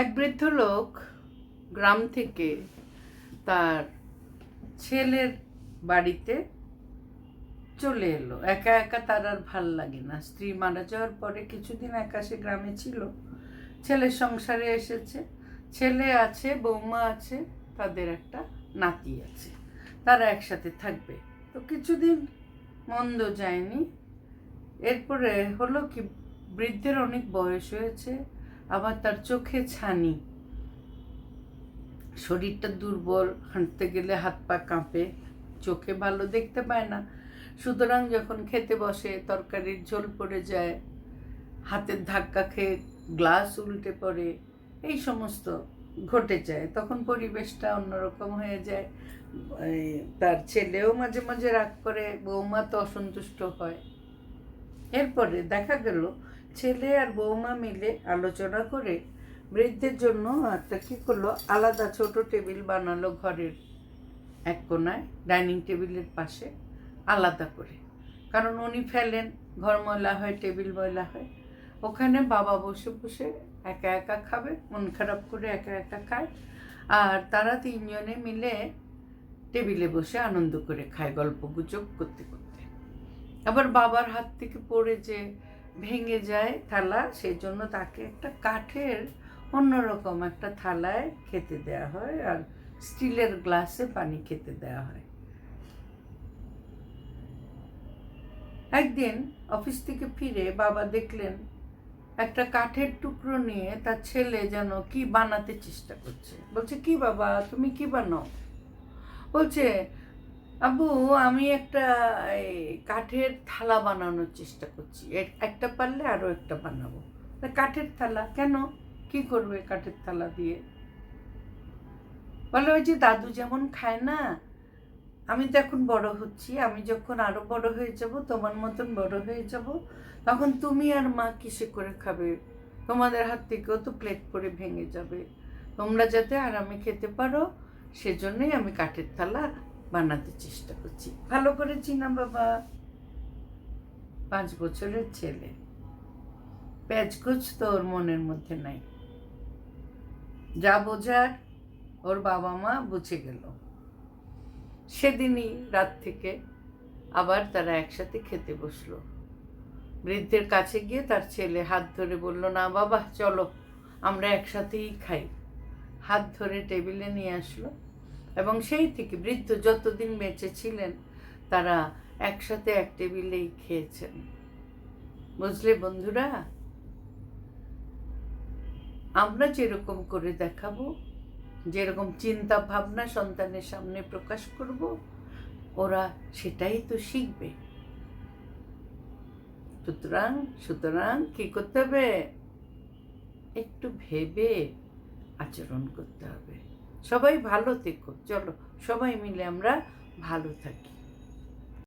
এক বৃদ্ধ লোক গ্রাম থেকে তার ছেলের বাড়িতে চলে এলো। একা একা তার আর ভালো লাগে না। স্ত্রী মারা যাওয়ার পরে কিছুদিন একা সে গ্রামে ছিল। ছেলের সংসারে এসেছে। ছেলে আছে, বৌমা আছে, তাদের একটা নাতি আছে। তারা একসাথে থাকবে। তো কিছুদিন মন্দ যায়নি। এরপরে হলো কি, বৃদ্ধের অনেক বয়স হয়েছে। আবার তার চোখে ছানি। শরীরটা দুর্বল, হাঁটতে গেলে হাত পা কাঁপে, চোখে ভালো দেখতে পায় না। সুতরাং যখন খেতে বসে, তরকারির ঝোল পড়ে যায়, হাতের ধাক্কা খেয়ে গ্লাস উল্টে পড়ে, এই সমস্ত ঘটে যায়। তখন পরিবেশটা অন্যরকম হয়ে যায়। তার ছেলেও মাঝে মাঝে রাগ করে, বৌমা তো অসন্তুষ্ট হয়। এরপরে দেখা গেল ছেলে আর বৌমা মিলে আলোচনা করে বৃদ্ধের জন্য একটা কী করল? আলাদা ছোট টেবিল বানালো ঘরের এক কোনায়, ডাইনিং টেবিলের পাশে আলাদা করে। কারণ উনি ফেলেন, ঘর ময়লা হয়, টেবিল ময়লা হয়। ওখানে বাবা বসে বসে একা একা খাবে, মন খারাপ করে একা একা খায়। আর তারা তিনজনে মিলে টেবিলে বসে আনন্দ করে খায় গল্প গুজব করতে করতে। আবার বাবার হাত থেকে পড়ে যে ভেঙে যায় থালা সেই জন্য তাকে একটা কাঠের অন্যরকম একটা থালায় খেতে দেওয়া হয় আর স্টিলের গ্লাসে পানি খেতে দেওয়া হয়। একদিন অফিস থেকে ফিরে বাবা দেখলেন, একটা কাঠের টুকরো নিয়ে তার ছেলে যেন কি বানাতে চেষ্টা করছে। বলছে, কি বাবা, তুমি কি বানাও? বলছে আব্বু আমি একটা কাঠের থালা বানানোর চেষ্টা করছি। একটা পারলে আরও একটা বানাবো। কাঠের থালা, কেন? কি করবে কাঠের থালা দিয়ে? বলে, ওই যে দাদু যেমন খায় না, আমি তো এখন বড় হচ্ছি, আমি যখন আরও বড় হয়ে যাব, তোমার মতন বড় হয়ে যাব, তখন তুমি আর মা কিসে করে খাবে? তোমাদের হাত থেকেও তো প্লেট পরে ভেঙে যাবে। তোমরা যাতে আরামে খেতে পারো, সেজন্যই আমি কাঠের থালা বানাতে চেষ্টা করছি। ভালো করেছি না বাবা? পাঁচ বছরের ছেলে। প্যাচকুচ তো ওর মনের মধ্যে নাই। যা বোঝার ওর বাবা মা বুঝে গেল। সেদিনই রাত থেকে আবার তারা একসাথে খেতে বসল। বৃদ্ধের কাছে গিয়ে তার ছেলে হাত ধরে বলল, না বাবা, চলো, আমরা একসাথেই খাই। হাত ধরে টেবিলে নিয়ে আসলো। এবং সেই থেকে বৃদ্ধ যতদিন বেঁচে ছিলেন, তারা একসাথে এক টেবিলেই খেয়েছেন। বুঝলে বন্ধুরা? আমরা যেরকম করে দেখাবো, যেরকম চিন্তা ভাবনা সন্তানের সামনে প্রকাশ করব, ওরা সেটাই তো শিখবে। সুতরাং সুতরাং কি করতে হবে? একটু ভেবে আচরণ করতে হবে। সবাই ভালো থেকো। চলো সবাই মিলে আমরা ভালো থাকি।